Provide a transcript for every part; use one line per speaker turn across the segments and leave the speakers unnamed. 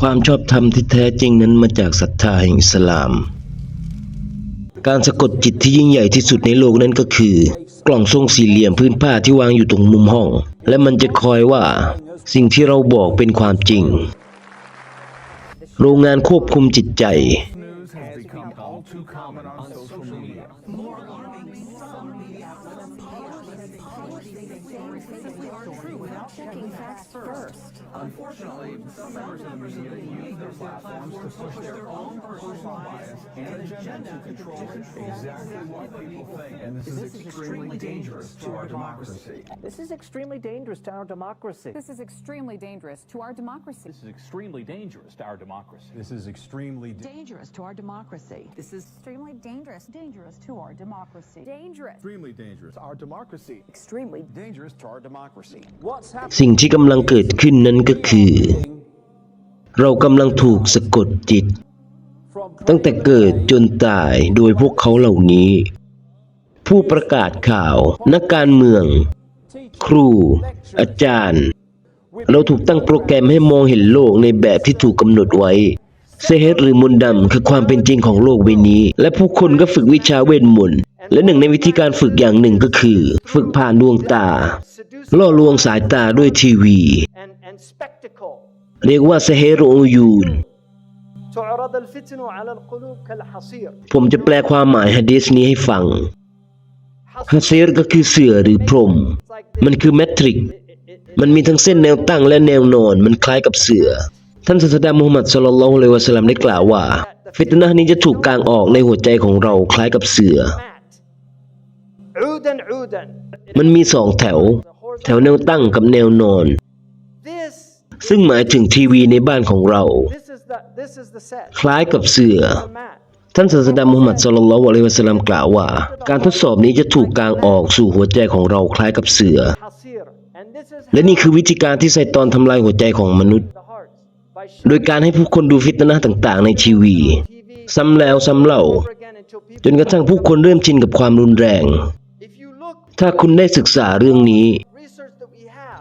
ความชอบธรรมที่แท้จริงนั้นมาจากศรัทธาแห่งอิสลาม การสะกดจิตที่ยิ่งใหญ่ที่สุดในโลกนั้นก็คือ กล่องทรงสี่เหลี่ยมพื้นผ้าที่วางอยู่ตรงมุมห้อง และมันจะคอยว่า สิ่งที่เราบอกเป็นความจริง โรงงานควบคุมจิตใจ
become all too common on social media. Unfortunately, some members of the media use their platforms to push their own personal bias and agenda to control exactly what people think. And this is extremely dangerous to our democracy.
This is extremely dangerous to our democracy.
This is extremely dangerous to our democracy.
This is extremely dangerous to our democracy.
This is extremely
dangerous to our democracy.
This is extremely dangerous, dangerous to our democracy. Dangerous.
extremely dangerous our democracy.
Extremely.
Dangerous to our democracy.
What's happening?
สิ่งที่กำลังเกิดขึ้นนั้นก็คือ เรากำลังถูกสะกดจิต
From
ตั้งแต่เกิดจนตายโดยพวกเขาเหล่านี้ ผู้ประกาศข่าว นักการเมือง ครู อาจารย์ เราถูกตั้งโปรแกรมให้มองเห็นโลกในแบบที่ถูกกำหนดไว้เซเฮตหรือมนต์ดำคือความเป็นจริงของโลกใบนี้ และผู้คนก็ฝึกวิชาเวทมนต์ และหนึ่งในวิธีการฝึกอย่างหนึ่งก็คือ ฝึกผ่านดวงตา ล่อลวงสายตาด้วยทีวี เรียกว่าเซเฮโรยูนผมจะแปลความหมายฮะดีษนี้ให้ฟังฮะซีรก็คือเสือหรือพรม มันคือแมทริก มันมีทั้งเส้นแนวตั้งและแนวนอน มันคล้ายกับเสือ ท่านศาสดามูฮัมหมัดสุลลัลลอฮุอะลัวะสลัมได้กล่าวว่า ฟิตนะนี้จะถูกกางออกในหัวใจของเราคล้ายกับเสือ มันมีสองแถว แถวแนวตั้งกับแนวนอน ซึ่งหมายถึงทีวีในบ้านของเรา คล้ายกับเสือท่านศาสดามุฮัมมัดสลลัลวะลัยวะสลามกล่าวว่า การทดสอบนี้จะถูกกางออกสู่หัวใจของเราคล้ายกับเสือ และนี่คือวิธีการที่ไซตอนทำลายหัวใจของมนุษย์ โดยการให้ผู้คนดูฟิตนะต่างๆ ในทีวี ซ้ำแล้วซ้ำเล่า จนกระทั่งผู้คนเริ่มชินกับความรุนแรง ถ้าคุณได้ศึกษาเรื่องนี้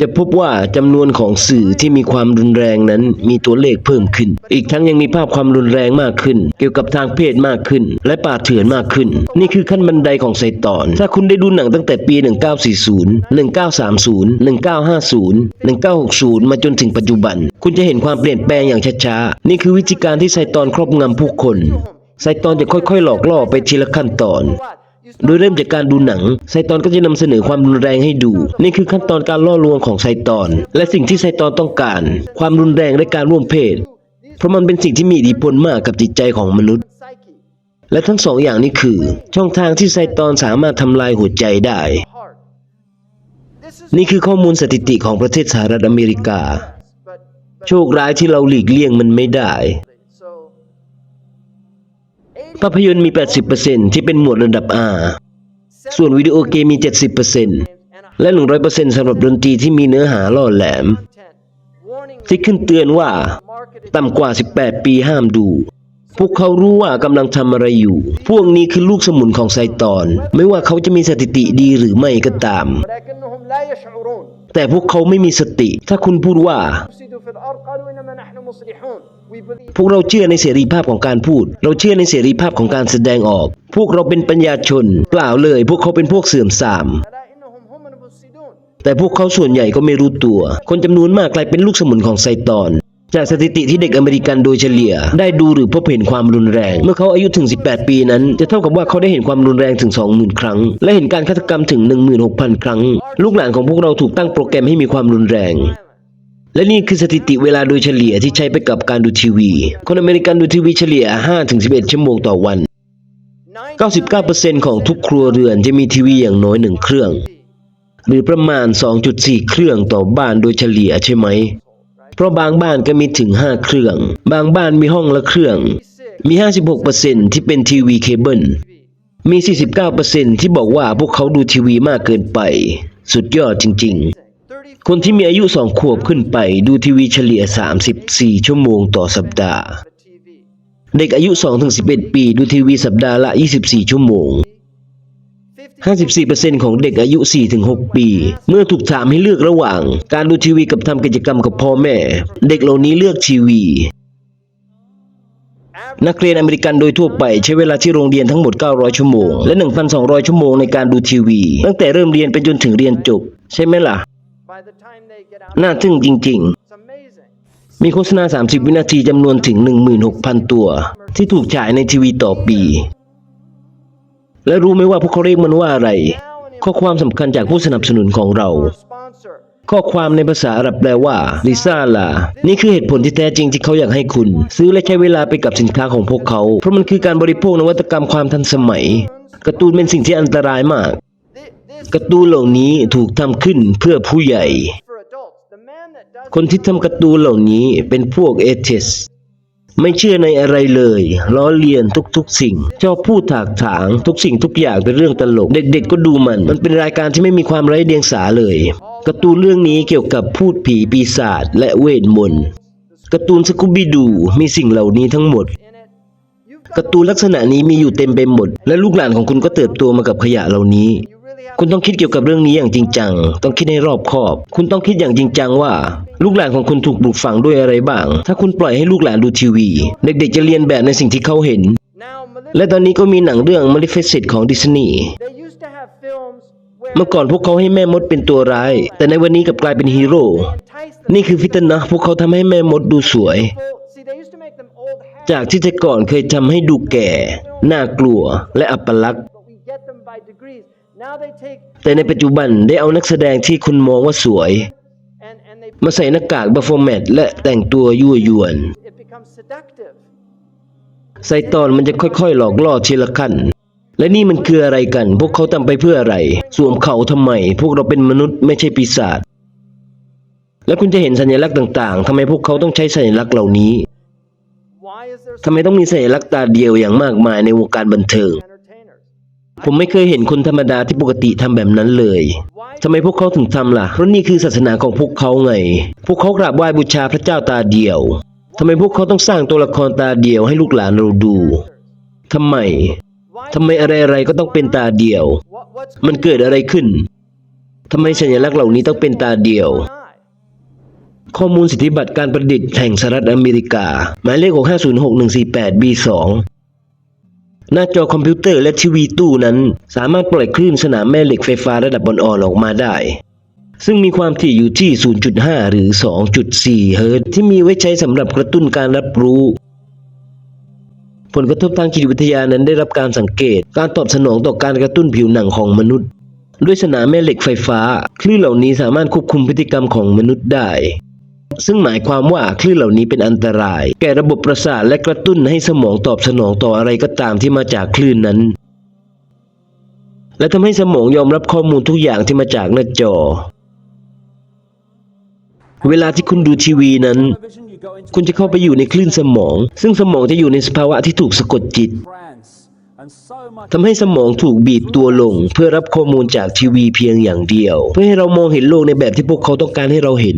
จะพบว่าจำนวนของสื่อที่มีความรุนแรงนั้นมีตัวเลขเพิ่มขึ้น อีกทั้งยังมีภาพความรุนแรงมากขึ้น เกี่ยวกับทางเพศมากขึ้น และป่าเถื่อนมากขึ้น นี่คือขั้นบันไดของไซตอน ถ้าคุณได้ดูหนังตั้งแต่ปี 1940 1930 1950 1960 มาจนถึงปัจจุบัน คุณจะเห็นความเปลี่ยนแปลงอย่างช้าๆ นี่คือวิธีการที่ไซตอนครอบงำผู้คน ไซตอนจะค่อยๆ หลอกล่อไปทีละขั้นตอน โดยเริ่มจากการดูหนัง ไซตอนก็จะนำเสนอความรุนแรงให้ดู นี่คือขั้นตอนการล่อลวงของไซตอน และสิ่งที่ไซตอนต้องการ ความรุนแรงและการร่วมเพศ เพราะมันเป็นสิ่งที่มีอิทธิพลมากกับจิตใจของมนุษย์ และทั้งสองอย่างนี้คือ ช่องทางที่ไซตอนสามารถทำลายหัวใจได้ นี่คือข้อมูลสถิติของประเทศสหรัฐอเมริกา โชคร้ายที่เราหลีกเลี่ยงมันไม่ได้ ภาพยนตร์มี 80%ที่เป็นหมวดระดับ R ส่วนวิดีโอเกมมี 70%และ 100%สำหรับดนตรีที่มีเนื้อหาล่อแหลม ที่ขึ้นเตือนว่า ต่ำกว่า 18 ปีห้ามดู พวกเขารู้ว่ากำลังทำอะไรอยู่ พวกนี้คือลูกสมุนของไซตอน ไม่ว่าเขาจะมีสถิติดีหรือไม่ก็ตาม แต่พวกเขาไม่มีสติ ถ้าคุณพูดว่า พวกเราเชื่อในเสรีภาพของการพูด เราเชื่อในเสรีภาพของการแสดงออก พวกเราเป็นปัญญาชน เปล่าเลย พวกเขาเป็นพวกเสื่อมทรามแต่พวกเขาส่วนใหญ่ก็ไม่รู้ตัว คนจำนวนมากกลายเป็นลูกสมุนของไซตอน จากสถิติที่เด็กอเมริกันโดยเฉลี่ย ได้ดูหรือพบเห็นความรุนแรง เมื่อเขาอายุถึง 18 ปีนั้น จะเท่ากับว่าเขาได้เห็นความรุนแรงถึง 20,000 ครั้ง และเห็นการฆาตกรรมถึง 16,000 ครั้ง ลูกหลานของพวกเราถูกตั้งโปรแกรมให้มีความรุนแรงและนี่คือสถิติเวลาโดยเฉลี่ยที่ใช้ไปกับการดูทีวี คนอเมริกันดูทีวีเฉลี่ย 5-11 ชั่วโมงต่อวัน 99%ของทุกครัวเรือนจะมีทีวีอย่างน้อยหนึ่งเครื่อง หรือประมาณ 2.4 เครื่องต่อบ้านโดยเฉลี่ยใช่ไหม เพราะบางบ้านก็มีถึง 5 เครื่อง บางบ้านมีห้องละเครื่อง มี 56%ที่เป็นทีวีเคเบิล มี 49%ที่บอกว่าพวกเขาดูทีวีมากเกินไป สุดยอดจริง ๆ คนที่มีอายุ2ขวบขึ้นไปดูทีวีเฉลี่ย 34 ชั่วโมงต่อสัปดาห์ เด็กอายุ 2-11 ปีดูทีวีสัปดาห์ละ 24 ชั่วโมง 54%ของเด็กอายุ 4-6 ปี เมื่อถูกถามให้เลือกระหว่าง การดูทีวีกับทำกิจกรรมกับพ่อแม่ เด็กเหล่านี้เลือกทีวี นักเรียนอเมริกันโดยทั่วไปใช้เวลาที่โรงเรียนทั้งหมด 900 ชั่วโมง และ 1,200 ชั่วโมงในการดูทีวี ตั้งแต่เริ่มเรียนไปจนถึงเรียนจบ ใช่ไหมล่ะ น่าทึ่งจริง ๆ มีโฆษณา 30 วินาทีจำนวนถึง 16,000 ตัว ที่ถูกฉายในทีวีต่อปี และรู้ไหมว่าพวกเขาเรียกมันว่าอะไร ข้อความสำคัญจากผู้สนับสนุนของเรา ข้อความในภาษาอาหรับแปลว่าลิซ่าลา นี่คือเหตุผลที่แท้จริงที่เขาอยากให้คุณ ซื้อและใช้เวลาไปกับสินค้าของพวกเขา เพราะมันคือการบริโภคนวัตกรรมความทันสมัย การ์ตูนเป็นสิ่งที่อันตรายมาก การ์ตูนเหล่านี้ถูกทำขึ้นเพื่อผู้ใหญ่ คนที่ทำการ์ตูนเหล่านี้เป็นพวกเอเทส ไม่เชื่อในอะไรเลยล้อเลียนทุกๆ สิ่งชอบพูดถากถางทุกสิ่งทุกอย่างเป็นเรื่องตลก เด็กๆ ก็ดูมัน มันเป็นรายการที่ไม่มีความไร้เดียงสาเลยการ์ตูนเรื่องนี้เกี่ยวกับพูดผีปีศาจและเวทมนต์การ์ตูนสกูบี้ดูมีสิ่งเหล่านี้ทั้งหมดการ์ตูนลักษณะนี้มีอยู่เต็มไปหมด และลูกหลานของคุณก็เติบโตมากับขยะเหล่านี้ คุณต้องคิดเกี่ยวกับเรื่องนี้อย่างจริงจัง ต้องคิดให้รอบคอบ คุณต้องคิดอย่างจริงจังว่า ลูกหลานของคุณถูกปลูกฝังด้วยอะไรบ้าง ถ้าคุณปล่อยให้ลูกหลานดูทีวี เด็กๆจะเรียนแบบในสิ่งที่เขาเห็น และตอนนี้ก็มีหนังเรื่อง Maleficent ของดิสนีย์เมื่อก่อนพวกเขาให้แม่มดเป็นตัวร้าย แต่ในวันนี้กลับกลายเป็นฮีโร่ นี่คือฟิตนะ พวกเขาทำให้แม่มดดูสวย จากที่แต่ก่อนเคยทำให้ดูแก่ น่ากลัว และอัปลักษณ์ แต่ในปัจจุบันได้เอานักแสดงที่คุณมองว่าสวย
and and they
มาใส่หน้ากากบัฟฟอร์แมตและแต่งตัวยั่วยวน
it becomes seductive.
ไซตอนมันจะค่อยๆ หลอกล่อทีละขั้น และนี่มันคืออะไรกัน พวกเขาทำไปเพื่ออะไร สวมเขาทำไม พวกเราเป็นมนุษย์ไม่ใช่ปีศาจและคุณจะเห็นสัญลักษณ์ต่างๆทำไมพวกเขาต้องใช้สัญลักษณ์เหล่านี้
Why is there
ทำไมต้องมีสัญลักษณ์ตาเดียวอย่างมากมายในวงการบันเทิง
entertainers?
ผมไม่เคยเห็นคนธรรมดาที่ปกติทำแบบนั้นเลยทำไมพวกเขาถึงทำล่ะ เพราะนี่คือศาสนาของพวกเขาไง พวกเขากราบไหว้บูชาพระเจ้าตาเดียวทำไมพวกเขาต้องสร้างตัวละครตาเดียวให้ลูกหลานเราดูทำไมทำไมอะไรๆก็ต้องเป็นตาเดียว มันเกิดอะไรขึ้นทำไมสัญลักษณ์เหล่านี้ต้องเป็นตาเดียว ข้อมูลสิทธิบัตรการประดิษฐ์แห่งสหรัฐอเมริกา หมายเลข 6506148B2 หน้าจอคอมพิวเตอร์และทีวีตู้นั้น สามารถปล่อยคลื่นสนามแม่เหล็กไฟฟ้าระดับอ่อนออกมาได้ ซึ่งมีความถี่อยู่ที่ 0.5 หรือ 2.4 เฮิรตซ์ที่มีไว้ใช้สำหรับกระตุ้นการรับรู้ ผลกระทบทางจิตวิทยานั้นได้รับการสังเกต การตอบสนองต่อการกระตุ้นผิวหนังของมนุษย์ ด้วยสนามแม่เหล็กไฟฟ้า คลื่นเหล่านี้สามารถควบคุมพฤติกรรมของมนุษย์ได้ ซึ่งหมายความว่าคลื่นเหล่านี้เป็นอันตราย แก่ระบบประสาทและกระตุ้นให้สมองตอบสนองต่ออะไรก็ตามที่มาจากคลื่นนั้น และทำให้สมองยอมรับข้อมูลทุกอย่างที่มาจากหน้าจอ เวลาที่คุณดูทีวีนั้น คุณจะเข้าไปอยู่ในคลื่นสมอง ซึ่งสมองจะอยู่ในสภาวะที่ถูกสะกดจิต ทำให้สมองถูกบีบตัวลง เพื่อรับข้อมูลจากทีวีเพียงอย่างเดียว เพื่อให้เรามองเห็นโลกในแบบที่พวกเขาต้องการให้เราเห็น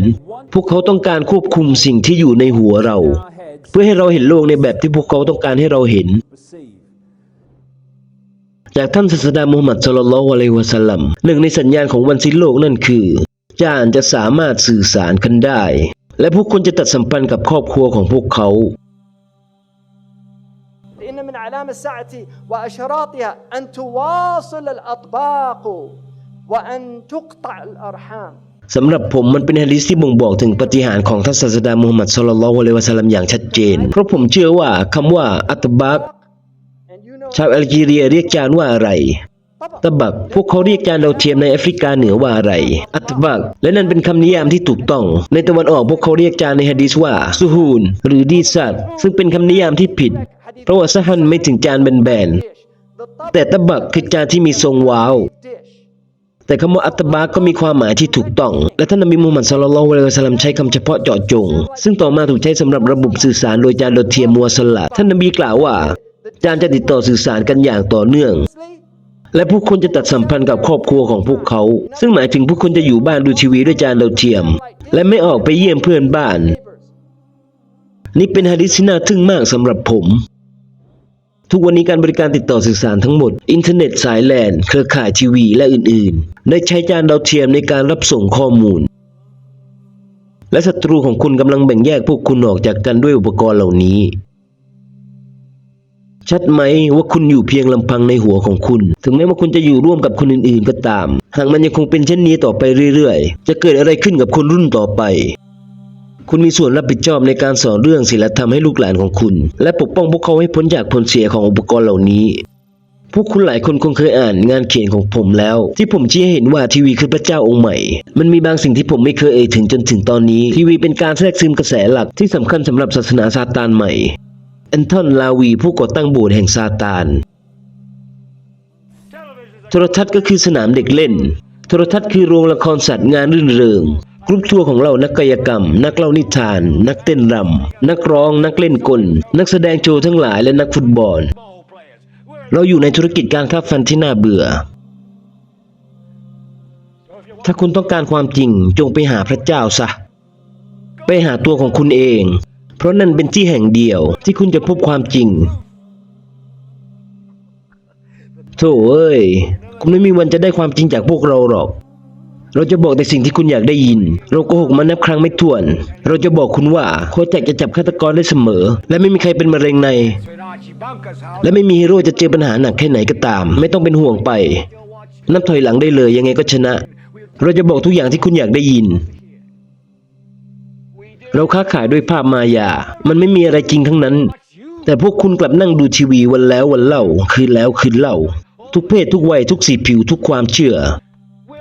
พวกเขาต้องการควบคุมสิ่งที่อยู่ในหัวเรา
our heads
เพื่อให้เราเห็นโลกในแบบที่พวกเขาต้องการให้เราเห็น
perceive.
จากท่านศาสดามูฮัมหมัดศ็อลลัลลอฮุอะลัยฮิวะสัลลัมหนึ่งในสัญญาณของวันสิ้นโลกนั่นคือจานจะสามารถสื่อสารกันได้ และพวกคนจะตัดสัมพันธ์กับครอบครัวของพวกเขา
إن من علام الساعة وأشراطها أن تواصل الأطباق وأن تقطع الأرحام
สำหรับผมมันเป็นฮะดิษที่บ่งบอกถึงปาฏิหารย์ของท่านศาสดามูฮัมหมัดศ็อลลัลลอฮุอะลัยฮิวะสัลลัมอย่างชัดเจน เพราะผมเชื่อว่าคำว่าอัตบัก
and you know
ชาวแอลจีเรียเรียกจานว่าอะไร ตะบัก พวกเขาเรียกจานดาวเทียมในแอฟริกาเหนือว่าอะไร อัตบัก และนั่นเป็นคำนิยามที่ถูกต้อง ในตะวันออกพวกเขาเรียกจานในฮะดีษว่าซูฮูน หรือดีซัดซึ่งเป็นคำนิยามที่ผิด เพราะว่าซะฮันไม่ถึงจานแบนๆแต่ตะบักคือจานที่มีทรงวาว แต่คำว่าอัตบักก็มีความหมายที่ถูกต้อง และท่านนบีมูฮัมมัดศ็อลลัลลอฮุอะลัยฮิวะสัลลัมใช้คำเฉพาะเจาะจง ซึ่งต่อมาถูกใช้สำหรับระบบสื่อสารโดยจานดเทียมมัวสลัดท่านนบีกล่าวว่า จานจะติดต่อสื่อสารกันอย่างต่อเนื่องและผู้คนจะตัดสัมพันธ์กับครอบครัวของพวกเขา ซึ่งหมายถึงผู้คนจะอยู่บ้านดูทีวีด้วยจานดาวเทียม และไม่ออกไปเยี่ยมเพื่อนบ้าน นี่เป็นฮะดิษที่น่าทึ่งมากสำหรับผม ทุกวันนี้การบริการติดต่อสื่อสารทั้งหมด อินเทอร์เน็ตสายแลนเครือข่ายทีวี และอื่นๆ ได้ใช้จานดาวเทียมในการรับส่งข้อมูล และศัตรูของคุณกำลังแบ่งแยกพวกคุณออกจากกันด้วยอุปกรณ์เหล่านี้ ชัดไหมว่าคุณอยู่เพียงลำพังในหัวของคุณ ถึงแม้ว่าคุณจะอยู่ร่วมกับคนอื่นๆก็ตาม หากมันยังคงเป็นเช่นนี้ต่อไปเรื่อยๆ จะเกิดอะไรขึ้นกับคนรุ่นต่อไป คุณมีส่วนรับผิดชอบในการสอนเรื่องศีลธรรมให้ลูกหลานของคุณ และปกป้องพวกเขาให้พ้นจากผลเสียของอุปกรณ์เหล่านี้พวกคุณหลายคนคงเคยอ่านงานเขียนของผมแล้ว ที่ผมชี้ให้เห็นว่าทีวีคือพระเจ้าองค์ใหม่ มันมีบางสิ่งที่ผมไม่เคยเอ่ยถึงจนถึงตอนนี้ ทีวีเป็นการแทรกซึมกระแสหลักที่สำคัญสำหรับศาสนาซาตานใหม่แอนทอนลาวีผู้ก่อตั้งโบสถ์แห่งซาตาน โทรทัศน์ก็คือสนามเด็กเล่น โทรทัศน์คือโรงละครสัตว์งานรื่นเริง กรุ๊ปทัวร์ของเรานักกายกรรม นักเล่านิทาน นักเต้นรำนักร้อง นักเล่นกล นักแสดงโชว์ทั้งหลายและนักฟุตบอล เราอยู่ในธุรกิจการค้าฟันที่น่าเบื่อ ถ้าคุณต้องการความจริงจงไปหาพระเจ้าซะ ไปหาตัวของคุณเอง เพราะนั่นเป็นที่แห่งเดียวที่คุณจะพบความจริงโธ่เอ้ย คุณไม่มีวันจะได้ความจริงจากพวกเราหรอก เราจะบอกแต่สิ่งที่คุณอยากได้ยิน เราโกหกมานับครั้งไม่ถ้วน เราจะบอกคุณว่าโคจ็คจะจับฆาตกรได้เสมอ และไม่มีใครเป็นมะเร็งใน และไม่มีฮีโร่จะเจอปัญหาหนักแค่ไหนก็ตาม ไม่ต้องเป็นห่วงไป นับถอยหลังได้เลยยังไงก็ชนะ เราจะบอกทุกอย่างที่คุณอยากได้ยิน เราค้าขายด้วยภาพมายา มันไม่มีอะไรจริงทั้งนั้น แต่พวกคุณกลับนั่งดูทีวีวันแล้ววันเล่า คืนแล้วคืนเล่า ทุกเพศทุกวัยทุกสีผิวทุกความเชื่อ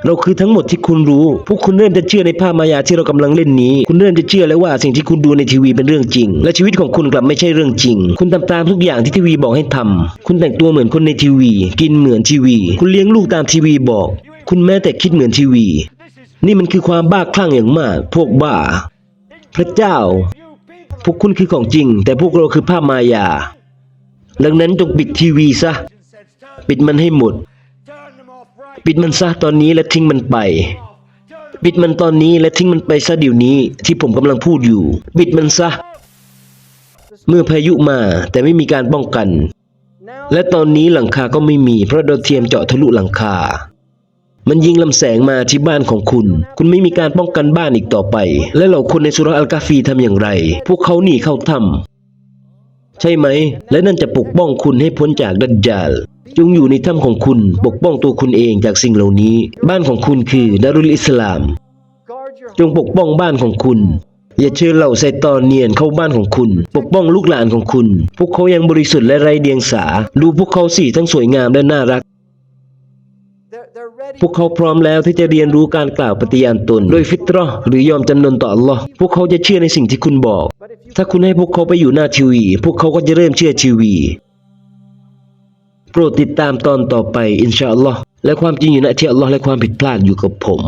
เราคือทั้งหมดที่คุณรู้ พวกคุณเริ่มจะเชื่อในภาพมายาที่เรากำลังเล่นนี้ คุณเริ่มจะเชื่อแล้วว่าสิ่งที่คุณดูในทีวีเป็นเรื่องจริง และชีวิตของคุณกลับไม่ใช่เรื่องจริง คุณทำตามทุกอย่างที่ทีวีบอกให้ทำคุณแต่งตัวเหมือนคนในทีวี กินเหมือนทีวี คุณเลี้ยงลูกตามทีวีบอก คุณแม้แต่คิดเหมือนทีวี นี่มันคือความบ้าคลั่งอย่างมาก พวกบ้า พระเจ้า พวกคุณคือของจริง แต่พวกเราคือภาพมายาดังนั้นจงปิดทีวีซะ ปิดมันให้หมด ปิดมันซะตอนนี้และทิ้งมันไปปิดมันตอนนี้และทิ้งมันไปซะเดี๋ยวนี้ที่ผมกำลังพูดอยู่ปิดมันซะ เมื่อพายุมาแต่ไม่มีการป้องกัน และตอนนี้หลังคาก็ไม่มี เพราะดาวเทียมเจาะทะลุหลังคา มันยิงลำแสงมาที่บ้านของคุณ คุณไม่มีการป้องกันบ้านอีกต่อไป และเหล่าคนในสุรอัลกาฟีทำอย่างไร พวกเขาหนีเข้าถ้ำ ใช่ไหม และนั่นจะปกป้องคุณให้พ้นจากดัจจาลจงอยู่ในถ้ำของคุณปกป้องตัวคุณเองจากสิ่งเหล่านี้ บ้านของคุณคือดารุลอิสลาม จงปกป้องบ้านของคุณ อย่าเชิญเหล่าไซตอนเนียนเข้าบ้านของคุณ ปกป้องลูกหลานของคุณ พวกเขายังบริสุทธิ์และไร้เดียงสา ดูพวกเขาสิทั้งสวยงามและน่ารัก พวกเขาพร้อมแล้วที่จะเรียนรู้การกล่าวปฏิญาณตน โดยฟิตรอห์หรือยอมจำนนต่ออัลลอฮ์พวกเขาจะเชื่อในสิ่งที่คุณบอก ถ้าคุณให้พวกเขาไปอยู่หน้าทีวี พวกเขาก็จะเริ่มเชื่อทีวี โปรดติดตามตอนต่อไปอินชาอัลลอฮ์และความจริงอยู่ณที่อัลลอฮ์และความผิดพลาดอยู่กับผม